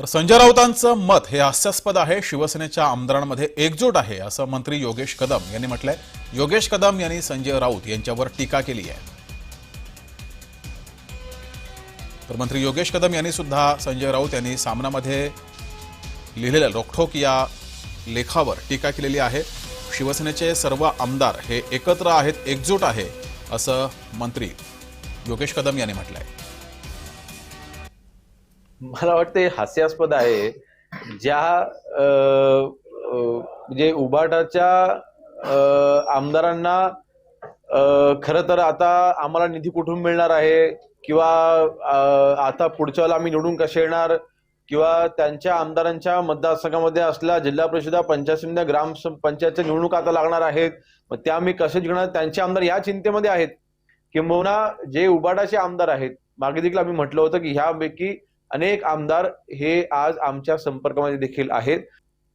तर संजय राऊतांचं मत हे हास्यास्पद आहे. शिवसेनेच्या आमदारांमध्ये एकजूट आहे असं मंत्री योगेश कदम यांनी म्हटलंय. योगेश कदम यांनी संजय राऊत यांच्यावर टीका केली आहे. तर मंत्री योगेश कदम यांनी सुद्धा संजय राऊत यांनी सामनामध्ये लिहिलेल्या रोखोक या लेखावर टीका केलेली आहे. शिवसेनेचे सर्व आमदार हे एकत्र आहेत एकजूट आहे असं मंत्री योगेश कदम यांनी म्हटलंय. मला वाटते हास्यास्पद आहे. ज्या म्हणजे उबाटाच्या आमदारांना खरं तर आता आम्हाला निधी कुठून मिळणार आहे? किंवा आता पुढच्या वेळेला आम्ही निवडून कसे येणार? किंवा त्यांच्या आमदारांच्या मतदारसंघामध्ये असल्या जिल्हा परिषदा पंचायत ग्राम पंचायतच्या निवडणूक आता लागणार आहेत. मग त्या आम्ही कसे जिंकणार? त्यांचे आमदार या चिंतेमध्ये आहेत. किंबहुना जे उबाटाचे आमदार आहेत मागे देखील आम्ही म्हटलं होतं की ह्यापैकी अनेक आमदार हे आज आमच्या संपर्कामध्ये देखील आहेत.